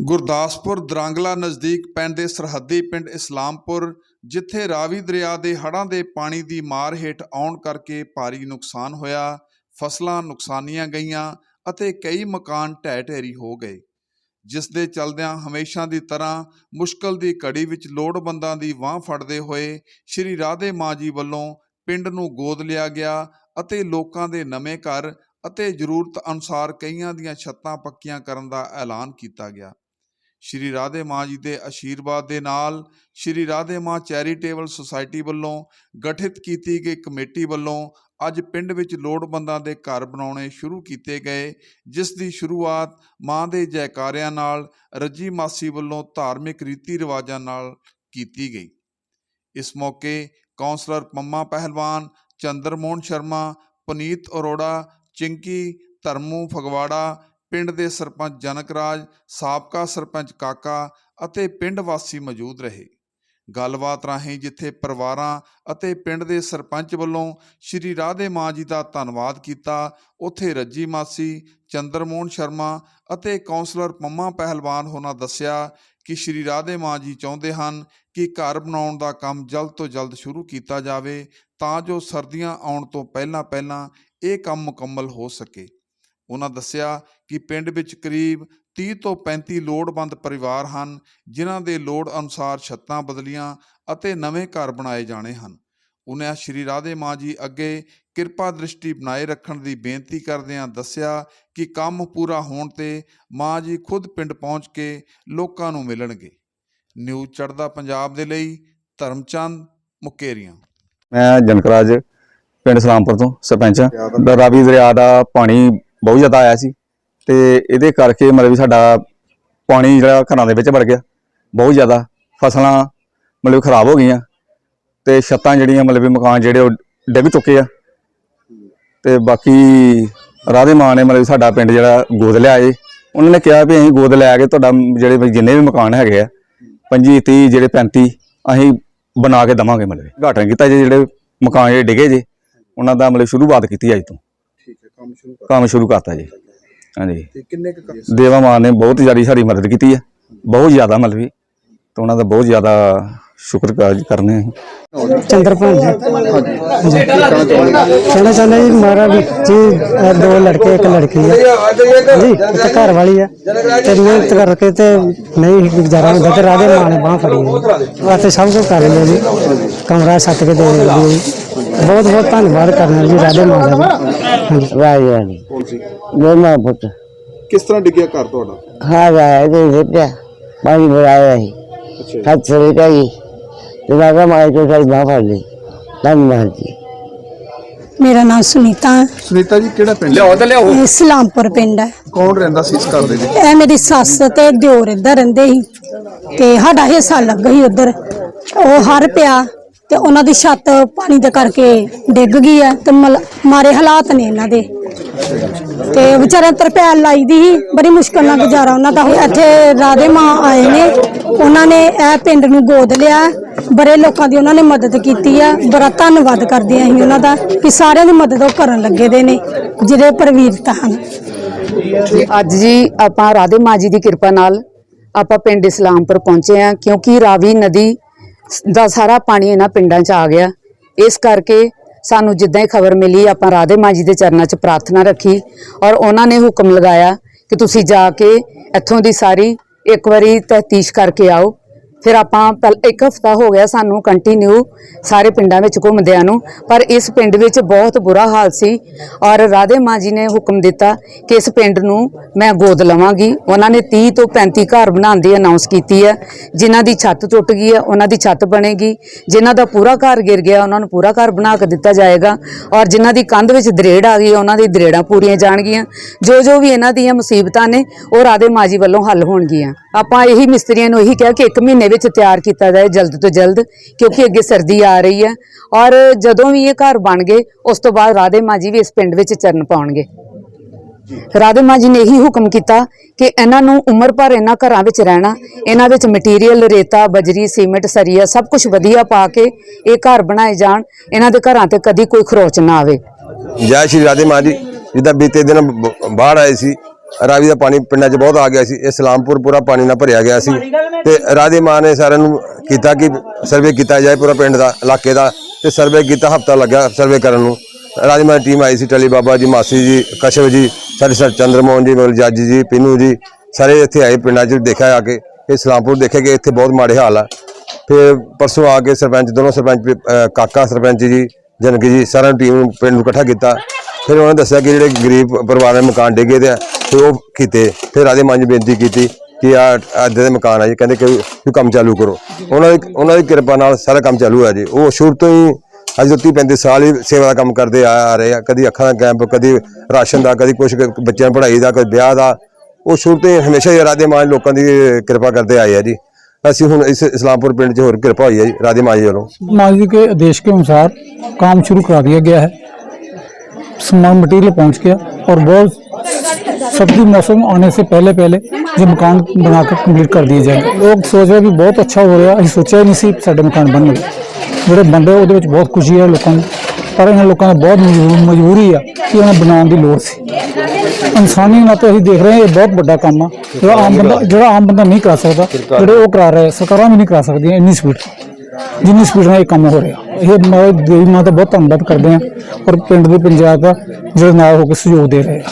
ਗੁਰਦਾਸਪੁਰ ਦਰਾਂਗਲਾ ਨਜ਼ਦੀਕ ਪੈਂਦੇ ਸਰਹੱਦੀ ਪਿੰਡ ਇਸਲਾਮਪੁਰ, ਜਿੱਥੇ ਰਾਵੀ ਦਰਿਆ ਦੇ ਹੜ੍ਹਾਂ ਦੇ ਪਾਣੀ ਦੀ ਮਾਰ ਹੇਠ ਆਉਣ ਕਰਕੇ ਭਾਰੀ ਨੁਕਸਾਨ ਹੋਇਆ, ਫਸਲਾਂ ਨੁਕਸਾਨੀਆਂ ਗਈਆਂ ਅਤੇ ਕਈ ਮਕਾਨ ਢਹਿ ਢੇਰੀ ਹੋ ਗਏ। ਜਿਸ ਦੇ ਚਲਦਿਆਂ ਹਮੇਸ਼ਾ ਦੀ ਤਰ੍ਹਾਂ ਮੁਸ਼ਕਲ ਦੀ ਘੜੀ ਵਿੱਚ ਲੋੜਵੰਦਾਂ ਦੀ ਬਾਹ ਫੜਦੇ ਹੋਏ ਸ਼੍ਰੀ ਰਾਧੇ ਮਾਂ ਜੀ ਵੱਲੋਂ ਪਿੰਡ ਨੂੰ ਗੋਦ ਲਿਆ ਗਿਆ ਅਤੇ ਲੋਕਾਂ ਦੇ ਨਵੇਂ ਘਰ ਅਤੇ ਜ਼ਰੂਰਤ ਅਨੁਸਾਰ ਕਈਆਂ ਦੀਆਂ ਛੱਤਾਂ ਪੱਕੀਆਂ ਕਰਨ ਦਾ ਐਲਾਨ ਕੀਤਾ ਗਿਆ। ਸ਼੍ਰੀ ਰਾਧੇ ਮਾਂ ਜੀ ਦੇ ਆਸ਼ੀਰਵਾਦ ਦੇ ਨਾਲ, ਸ਼੍ਰੀ ਰਾਧੇ ਮਾਂ ਚੈਰੀਟੇਬਲ ਸੁਸਾਇਟੀ ਵੱਲੋਂ ਗਠਿਤ ਕੀਤੀ ਗਈ ਕਮੇਟੀ ਵੱਲੋਂ ਅੱਜ ਪਿੰਡ ਵਿੱਚ ਲੋੜਵੰਦਾਂ ਦੇ ਘਰ ਬਣਾਉਣੇ ਸ਼ੁਰੂ ਕੀਤੇ ਗਏ, ਜਿਸ ਦੀ ਸ਼ੁਰੂਆਤ ਮਾਂ ਦੇ ਜੈਕਾਰਿਆਂ ਨਾਲ, ਰੱਜੀ ਮਾਸੀ ਵੱਲੋਂ ਧਾਰਮਿਕ ਰੀਤੀ ਰਿਵਾਜਾਂ ਨਾਲ ਕੀਤੀ ਗਈ। ਇਸ ਮੌਕੇ ਕੌਂਸਲਰ ਪੰਮਾ ਪਹਿਲਵਾਨ, ਚੰਦਰਮੋਹਨ ਸ਼ਰਮਾ, ਪੁਨੀਤ ਅਰੋੜਾ, ਚਿੰਕੀ ਧਰਮੂ ਫਗਵਾੜਾ ਪਿੰਡ ਦੇ ਸਰਪੰਚ ਜਨਕ ਰਾਜ ਸਾਬਕਾ ਸਰਪੰਚ ਕਾਕਾ ਅਤੇ ਪਿੰਡ ਵਾਸੀ ਮੌਜੂਦ ਰਹੇ। ਗੱਲਬਾਤ ਰਾਹੀਂ ਜਿੱਥੇ ਪਰਿਵਾਰਾਂ ਅਤੇ ਪਿੰਡ ਦੇ ਸਰਪੰਚ ਵੱਲੋਂ ਸ਼੍ਰੀ ਰਾਧੇ ਮਾਂ ਜੀ ਦਾ ਧੰਨਵਾਦ ਕੀਤਾ, ਉੱਥੇ ਰੱਜੀ ਮਾਸੀ, ਚੰਦਰਮੋਹਨ ਸ਼ਰਮਾ ਅਤੇ ਕੌਂਸਲਰ ਪੰਮਾ ਪਹਿਲਵਾਨ ਹੋਣਾ ਦੱਸਿਆ ਕਿ ਸ਼੍ਰੀ ਰਾਧੇ ਮਾਂ ਜੀ ਚਾਹੁੰਦੇ ਹਨ ਕਿ ਘਰ ਬਣਾਉਣ ਦਾ ਕੰਮ ਜਲਦ ਤੋਂ ਜਲਦ ਸ਼ੁਰੂ ਕੀਤਾ ਜਾਵੇ ਤਾਂ ਜੋ ਸਰਦੀਆਂ ਆਉਣ ਤੋਂ ਪਹਿਲਾਂ ਪਹਿਲਾਂ ਇਹ ਕੰਮ ਮੁਕੰਮਲ ਹੋ ਸਕੇ। ਉਹਨਾਂ ਦੱਸਿਆ ਕਿ ਪਿੰਡ ਵਿੱਚ ਕਰੀਬ 30 ਤੋਂ 35 ਲੋੜਵੰਦ ਪਰਿਵਾਰ ਹਨ ਜਿਨ੍ਹਾਂ ਦੇ ਲੋੜ ਅਨੁਸਾਰ ਛੱਤਾਂ ਬਦਲੀਆਂ ਅਤੇ ਨਵੇਂ ਘਰ ਬਣਾਏ ਜਾਣੇ ਹਨ। ਉਹਨਾਂ ਸ਼੍ਰੀ ਰਾਧੇ ਮਾਂ ਜੀ ਅੱਗੇ ਕਿਰਪਾ ਦ੍ਰਿਸ਼ਟੀ ਬਣਾਏ ਰੱਖਣ ਦੀ ਬੇਨਤੀ ਕਰਦਿਆਂ ਦੱਸਿਆ ਕਿ ਕੰਮ ਪੂਰਾ ਹੋਣ ਤੇ ਮਾਂ ਜੀ ਖੁਦ ਪਿੰਡ ਪਹੁੰਚ ਕੇ ਲੋਕਾਂ ਨੂੰ ਮਿਲਣਗੇ। ਨਿਊਜ਼ ਚੜ੍ਹਦਾ ਪੰਜਾਬ ਦੇ ਲਈ ਧਰਮਚੰਦ ਮੁਕੇਰੀਆਂ। ਮੈਂ ਜਨਕਰਾਜ ਪਿੰਡ ਸਲਾਮਪੁਰ ਤੋਂ ਸਰਪੰਚ। ਹਾਂ ਦਾ ਰਾਵੀ ਦਰਿਆ ਦਾ ਪਾਣੀ ਬਹੁਤ ਜ਼ਿਆਦਾ ਆਇਆ ਸੀ ਤੇ ਇਹਦੇ ਕਰਕੇ ਮਤਲਬ ਵੀ ਸਾਡਾ ਪਾਣੀ ਜਿਹੜਾ ਘਰਾਂ ਦੇ ਵਿੱਚ ਵੜ ਗਿਆ, ਬਹੁਤ ਜ਼ਿਆਦਾ ਫਸਲਾਂ ਮਤਲਬ ਖਰਾਬ ਹੋ ਗਈਆਂ ਤੇ ਛੱਤਾਂ ਜਿਹੜੀਆਂ ਮਤਲਬ ਵੀ ਮਕਾਨ ਜਿਹੜੇ ਉਹ ਡਿੱਗ ਚੁੱਕੇ ਆ ਤੇ ਬਾਕੀ ਰਾਧੇ ਮਾਂ ਨੇ ਮਤਲਬ ਵੀ ਸਾਡਾ ਪਿੰਡ ਜਿਹੜਾ ਗੋਦ ਲਿਆ ਏ ਉਹਨਾਂ ਨੇ ਕਿਹਾ ਵੀ ਅਸੀਂ ਗੋਦ ਲੈ ਕੇ ਤੁਹਾਡਾ ਜਿਹੜੇ ਜਿੰਨੇ ਵੀ ਮਕਾਨ ਹੈਗੇ ਆ 25 30 ਜਿਹੜੇ 35 ਅਸੀਂ ਬਣਾ ਕੇ ਦਵਾਂਗੇ ਮਤਲਬ ਵੀ। ਉਦਘਾਟਨ ਕੀਤਾ ਜੀ ਜਿਹੜੇ ਮਕਾਨ ਜਿਹੜੇ ਡਿਗੇ ਜੇ, ਉਹਨਾਂ ਦਾ ਮਤਲਬ ਸ਼ੁਰੂਆਤ ਕੀਤੀ ਅੱਜ ਤੋਂ ਕੰਮ ਸ਼ੁਰੂ ਕਰ ਕੰਮ ਸ਼ੁਰੂ ਕਰਤਾ ਜੀ ਹਾਂਜੀ ਤੇ ਕਿੰਨੇ ਕੁ ਕੰਮ ਦੇਵਾ ਮਾਨ ਨੇ ਬਹੁਤ ਜ਼ਿਆਦਾ ਸਾਡੀ ਮਦਦ ਕੀਤੀ ਹੈ ਬਹੁਤ ਜ਼ਿਆਦਾ ਮਤਲਬ ਵੀ ਤੇ ਉਹਨਾਂ ਦਾ ਬਹੁਤ ਜ਼ਿਆਦਾ ਸ਼ੁਕਰਗੁਜ਼ਾਰ ਕਰਨੇ ਹਾਂ चंद्रपाल जी कहना चाहना जी हमारा भी जी अ, दो लड़के एक लड़की है जी तो घर वाली है ते मेहनत करके ते नहीं गुजारा होता ते राधे मां ने बाह फड़ी है वास्ते सब कुछ कर लिया जी कमरा सट के दे दिया जी ਬਹੁਤ ਬਹੁਤ ਧੰਨਵਾਦ ਕਰਨਾ ਜੀ ਰਾਧੇ ਮਾਤਾ ਦਾ ਹਾਂਜੀ। ਜੀ ਕੌਣ ਸੀ? ਮੇਰਾ ਪੁੱਤ। ਕਿਸ ਤਰ੍ਹਾਂ ਡਿੱਗਿਆ ਘਰ ਤੁਹਾਡਾ? ਖਾ ਗਿਆ ਇਹਦੇ ਪਿਆ। ਪਾਣੀ ਬੁਲਾਇਆ ਸੀ। ਅੱਛਾ। ਹੱਥ ਸਰੀ ਗਈ। ਤੇ ਬਾਬਾ ਮਾਈ ਤੋਂ ਸਾਰੀ ਬਾਹ ਫੜ ਲਈ। ਧੰਨਵਾਦ ਜੀ। ਮੇਰਾ ਨਾਮ ਸੁਨੀਤਾ। ਹੈ। ਸੁਨੀਤਾ ਜੀ ਕਿਹੜਾ ਪਿੰਡ? ਲਿਆਓ ਤਾਂ ਲਿਆਓ। ਇਹ ਇਸਲਾਮਪੁਰ ਪਿੰਡ ਹੈ। ਕੌਣ ਰਹਿੰਦਾ ਸੀ ਇਸ ਘਰ ਦੇ ਵਿੱਚ? ਇਹ ਮੇਰੀ ਸੱਸ ਤੇ ਦਿਓਰ ਇੱਧਰ ਰਹਿੰਦੇ ਸੀ। ਤੇ ਸਾਡਾ ਹਿੱਸਾ ਲੱਗ ਸੀ ਉੱਧਰ। ਉਹ ਹਰ ਪਿਆ। ਤੇ ਉਹਨਾਂ ਦੀ ਛੱਤ ਪਾਣੀ ਦੇ ਕਰਕੇ ਡਿੱਗ ਗਈ ਹੈ ਤੇ ਮਲ- ਮਾਰੇ ਹਾਲਾਤ ਨੇ ਇਹਨਾਂ ਦੇ। ਤੇ ਵਿਚਾਰਿਆਂ ਤਰਪੈਲ ਲਾਈ ਦੀ ਸੀ, ਬੜੀ ਮੁਸ਼ਕਲ ਨਾਲ ਗੁਜ਼ਾਰਾ ਉਹਨਾਂ ਦਾ ਹੋਇਆ। ਇੱਥੇ ਰਾਧੇ ਮਾਂ ਆਏ ਨੇ, ਉਹਨਾਂ ਨੇ ਇਹ ਪਿੰਡ ਨੂੰ ਗੋਦ ਲਿਆ, ਬੜੇ ਲੋਕਾਂ ਦੀ ਉਹਨਾਂ ਨੇ ਮਦਦ ਕੀਤੀ ਆ। ਬੜਾ ਧੰਨਵਾਦ ਕਰਦੇ ਹਾਂ ਅਸੀਂ ਉਹਨਾਂ ਦਾ ਕਿ ਸਾਰਿਆਂ ਦੀ ਮਦਦ ਉਹ ਕਰਨ ਲੱਗੇ ਦੇ ਨੇ ਜਿਹੜੇ ਪਰਵੀਰਤਾ ਹਨ। ਅੱਜ ਜੀ ਆਪਾਂ ਰਾਧੇ ਮਾਂ ਜੀ ਦੀ ਕਿਰਪਾ ਨਾਲ ਆਪਾਂ ਪਿੰਡ ਇਸਲਾਮਪੁਰ ਪਹੁੰਚੇ ਆ ਕਿਉਂਕਿ ਰਾਵੀ ਨਦੀ ਦਾ ਸਾਰਾ ਪਾਣੀ ਇਹਨਾਂ ਪਿੰਡਾਂ 'ਚ ਆ ਗਿਆ। ਇਸ ਕਰਕੇ ਸਾਨੂੰ ਜਿੱਦਾਂ ਹੀ ਖਬਰ ਮਿਲੀ, ਆਪਾਂ ਰਾਧੇ ਮਾਂ ਜੀ ਦੇ ਚਰਨਾਂ 'ਚ ਪ੍ਰਾਰਥਨਾ ਰੱਖੀ ਔਰ ਉਹਨਾਂ ਨੇ ਹੁਕਮ ਲਗਾਇਆ ਕਿ ਤੁਸੀਂ ਜਾ ਕੇ ਇੱਥੋਂ ਦੀ ਸਾਰੀ ਇੱਕ ਵਾਰੀ ਤਫਤੀਸ਼ ਕਰਕੇ ਆਓ। ਫਿਰ ਆਪਾਂ ਪਹਿਲ, ਇੱਕ ਹਫਤਾ ਹੋ ਗਿਆ ਸਾਨੂੰ ਕੰਟੀਨਿਊ ਸਾਰੇ ਪਿੰਡਾਂ ਵਿੱਚ ਘੁੰਮਦਿਆਂ ਨੂੰ, ਪਰ ਇਸ ਪਿੰਡ ਵਿੱਚ ਬਹੁਤ ਬੁਰਾ ਹਾਲ ਸੀ ਔਰ ਰਾਧੇ ਮਾਂ ਜੀ ਨੇ ਹੁਕਮ ਦਿੱਤਾ ਕਿ ਇਸ ਪਿੰਡ ਨੂੰ ਮੈਂ ਗੋਦ ਲਵਾਂਗੀ। ਉਹਨਾਂ ਨੇ 30 ਤੋਂ 35 ਘਰ ਬਣਾਉਣ ਦੀ ਅਨਾਉਂਸ ਕੀਤੀ ਹੈ। ਜਿਨ੍ਹਾਂ ਦੀ ਛੱਤ ਟੁੱਟ ਗਈ ਹੈ, ਉਹਨਾਂ ਦੀ ਛੱਤ ਬਣੇਗੀ। ਜਿਨ੍ਹਾਂ ਦਾ ਪੂਰਾ ਘਰ ਗਿਰ ਗਿਆ, ਉਹਨਾਂ ਨੂੰ ਪੂਰਾ ਘਰ ਬਣਾ ਕੇ ਦਿੱਤਾ ਜਾਏਗਾ। ਔਰ ਜਿਨ੍ਹਾਂ ਦੀ ਕੰਧ ਵਿੱਚ ਦਰੇੜ ਆ ਗਈ, ਉਹਨਾਂ ਦੀ ਦਰੇੜਾਂ ਪੂਰੀਆਂ ਜਾਣਗੀਆਂ। ਜੋ ਜੋ ਵੀ ਇਹਨਾਂ ਦੀਆਂ ਮੁਸੀਬਤਾਂ ਨੇ, ਉਹ ਰਾਧੇ ਮਾਂ ਜੀ ਵੱਲੋਂ ਹੱਲ ਹੋਣਗੀਆਂ। ਆਪਾਂ ਇਹੀ ਮਿਸਤਰੀਆਂ ਨੂੰ ਇਹੀ ਕਿਹਾ ਕਿ 1 ਮਹੀਨੇ ਵਿੱਚ ਤਿਆਰ ਕੀਤਾ ਜਾਏ ਜਲਦ ਤੋਂ ਜਲਦ ਕਿਉਂਕਿ ਅੱਗੇ ਸਰਦੀ ਆ ਰਹੀ ਹੈ। ਔਰ ਜਦੋਂ ਵੀ ਇਹ ਘਰ ਬਣ ਗਏ ਉਸ ਤੋਂ ਬਾਅਦ ਰਾਧੇ ਮਾਂ ਜੀ ਵੀ ਇਸ ਪਿੰਡ ਵਿੱਚ ਚਰਨ ਪਾਉਣਗੇ। ਰਾਧੇ ਮਾਂ ਜੀ ਨੇ ਇਹੀ ਹੁਕਮ ਕੀਤਾ ਕਿ ਇਹਨਾਂ ਨੂੰ ਉਮਰ ਭਰ ਇਹਨਾਂ ਘਰਾਂ ਵਿੱਚ ਰਹਿਣਾ ਇਹਨਾਂ ਵਿੱਚ ਮਟੀਰੀਅਲ ਰੇਤਾ ਬਜਰੀ ਸੀਮੈਂਟ ਸਰੀਆ ਸਭ ਕੁਝ ਵਧੀਆ ਪਾ ਕੇ ਇਹ ਘਰ ਬਣਾਏ ਜਾਣ ਇਹਨਾਂ ਦੇ ਘਰਾਂ ਤੇ ਕਦੀ ਕੋਈ ਖਰੋਚ ਨਾ ਆਵੇ। ਜੈ ਸ਼੍ਰੀ ਰਾਧੇ ਮਾਂ ਜੀ ਜਿੱਦਾਂ ਬੀਤੇ ਦਿਨ ਬ- ਬਾਹਰ ਆਏ ਸੀ ਰਾਵੀ ਦਾ ਪਾਣੀ ਪਿੰਡਾਂ 'ਚ ਬਹੁਤ ਆ ਗਿਆ ਸੀ ਇਹ ਸਲਾਮਪੁਰ ਪੂਰਾ ਪਾਣੀ ਨਾਲ ਭਰਿਆ ਗਿਆ ਸੀ। ਤੇ ਰਾਧੇ ਮਾਂ ਨੇ ਸਾਰਿਆਂ ਨੂੰ ਕੀਤਾ ਕਿ ਸਰਵੇ ਕੀਤਾ ਜਾਏ ਪੂਰਾ ਪਿੰਡ ਦਾ ਇਲਾਕੇ ਦਾ ਤੇ ਸਰਵੇ ਕੀਤਾ ਹਫਤਾ ਲੱਗਾ ਸਰਵੇ ਕਰਨ ਨੂੰ। ਰਾਧੇ ਮਾਂ ਦੀ ਟੀਮ ਆਈ ਸੀ ਟਲੀ ਬਾਬਾ ਜੀ ਮਾਸੀ ਜੀ ਕਸ਼ਵ ਜੀ ਸਾਡੇ ਸਰ ਚੰਦਰਮੋਹਨ ਜੀ ਮੋਲ ਜੱਜ ਜੀ ਪਿੰਨੂ ਜੀ ਸਾਰੇ ਇੱਥੇ ਆਏ ਪਿੰਡਾਂ 'ਚ ਦੇਖਿਆ ਆ ਕੇ ਇਹ ਸਲਾਮਪੁਰ ਦੇਖੇ ਕਿ ਇੱਥੇ ਬਹੁਤ ਮਾੜੇ ਹਾਲ ਆ। ਫਿਰ ਪਰਸੋਂ ਆ ਕੇ ਸਰਪੰਚ ਦੋਨੋਂ ਸਰਪੰਚ ਕਾਕਾ ਸਰਪੰਚ ਜੀ ਜਨਕੀ ਜੀ ਸਾਰਿਆਂ ਟੀਮ ਨੂੰ ਪਿੰਡ ਨੂੰ ਇਕੱਠਾ ਕੀਤਾ। ਫਿਰ ਉਹਨਾਂ ਨੇ ਦੱਸਿਆ ਕਿ ਜਿਹੜੇ ਗਰੀਬ ਪਰਿਵਾਰ ਦੇ ਮਕਾਨ ਡਿੱਗੇ ਤੇ ਫਿਰ ਉਹ ਕੀਤੇ। ਫਿਰ ਆਦੇ ਮਨ ਬੇਨਤੀ ਕੀਤੀ ਕਿ ਆ ਅੱਜ ਦੇ ਮਕਾਨ ਆ ਜੀ, ਕਹਿੰਦੇ ਕਿ ਤੂੰ ਕੰਮ ਚਾਲੂ ਕਰੋ। ਉਹਨਾਂ ਦੀ ਉਹਨਾਂ ਦੀ ਕਿਰਪਾ ਨਾਲ ਸਾਰਾ ਕੰਮ ਚਾਲੂ ਹੈ ਜੀ। ਉਹ ਸ਼ੁਰੂ ਤੋਂ ਹੀ ਅੱਜ ਤੋਂ 35 ਸਾਲ ਹੀ ਸੇਵਾ ਦਾ ਕੰਮ ਕਰਦੇ ਆ ਰਹੇ ਆ। ਕਦੀ ਅੱਖਾਂ ਦਾ ਕੈਂਪ ਕਦੀ ਰਾਸ਼ਨ ਦਾ, ਕਦੀ ਕੁਝ ਬੱਚਿਆਂ ਨੂੰ ਪੜ੍ਹਾਈ ਦਾ ਕੋਈ ਵਿਆਹ ਦਾ। ਉਹ ਸ਼ੁਰੂ ਤੋਂ ਹੀ ਹਮੇਸ਼ਾ ਹੀ ਰਾਦੇ ਮਾਨ ਲੋਕਾਂ ਦੀ ਕਿਰਪਾ ਕਰਦੇ ਆਏ ਆ ਜੀ। ਅਸੀਂ ਹੁਣ ਇਸ ਇਸਲਾਮਪੁਰ ਪਿੰਡ 'ਚ ਹੋਰ ਕਿਰਪਾ ਹੋਈ ਹੈ ਜੀ ਰਾਦੇ ਮਾਨ ਜੀ ਵੱਲੋਂ। ਮਾਨ ਜੀ ਦੇ ਆਦੇਸ਼ ਕੇ ਅਨੁਸਾਰ ਕੰਮ ਸ਼ੁਰੂ ਕਰਾ ਦਿਆ ਗਿਆ ਹੈ। सामान मटेरियल पहुंच गया और बहुत सर्दी मौसम आने से पहले पहले ये मकान बनाकर कंप्लीट कर दिए जाएंगे लोग सोच रहे भी बहुत अच्छा हो ਰਿਹਾ ਅਸੀਂ ਸੋਚਿਆ ਹੀ ਨਹੀਂ ਸੀ ਸਾਡੇ ਮਕਾਨ ਬਣਨਗੇ ਜਿਹੜੇ ਬੰਦੇ ਉਹਦੇ ਵਿੱਚ ਬਹੁਤ ਖੁਸ਼ੀ ਹੈ ਲੋਕਾਂ ਨੂੰ ਪਰ ਇਹਨਾਂ ਲੋਕਾਂ ਦੀ ਬਹੁਤ ਮਜਬੂਰ- ਮਜਬੂਰੀ ਆ ਕਿ ਉਹਨਾਂ ਬਣਾਉਣ ਦੀ ਲੋੜ ਸੀ ਇਨਸਾਨੀ ਨਾਤੇ ਅਸੀਂ ਦੇਖ ਰਹੇ ਹਾਂ ਇਹ ਬਹੁਤ ਵੱਡਾ ਕੰਮ ਆ ਜਿਹੜਾ ਆਮ ਬੰਦਾ ਜਿਹੜਾ ਆਮ ਬੰਦਾ ਨਹੀਂ ਕਰ ਸਕਦਾ ਜਿਹੜੇ ਉਹ ਕਰਾ ਰਹੇ ਸਰਕਾਰਾਂ ਵੀ ਨਹੀਂ ਕਰਾ ਸਕਦੀਆਂ ਇੰਨੀ ਸਪੀਡ ਜਿੰਨੀ ਸਪੀਡ ਨਾਲ ਇਹ ਕੰਮ ਹੋ ਰਿਹਾ। ਇਹ ਮੈਂ ਦੇਵੀ ਮਾਂ ਦਾ ਬਹੁਤ ਧੰਨਵਾਦ ਕਰਦੇ ਹਾਂ ਔਰ ਪਿੰਡ ਦੇ ਪੰਜਾਬ ਦਾ ਜਿਹੜਾ ਨਾਲ ਹੋ ਕੇ ਸਹਿਯੋਗ ਦੇ ਰਹੇ ਆ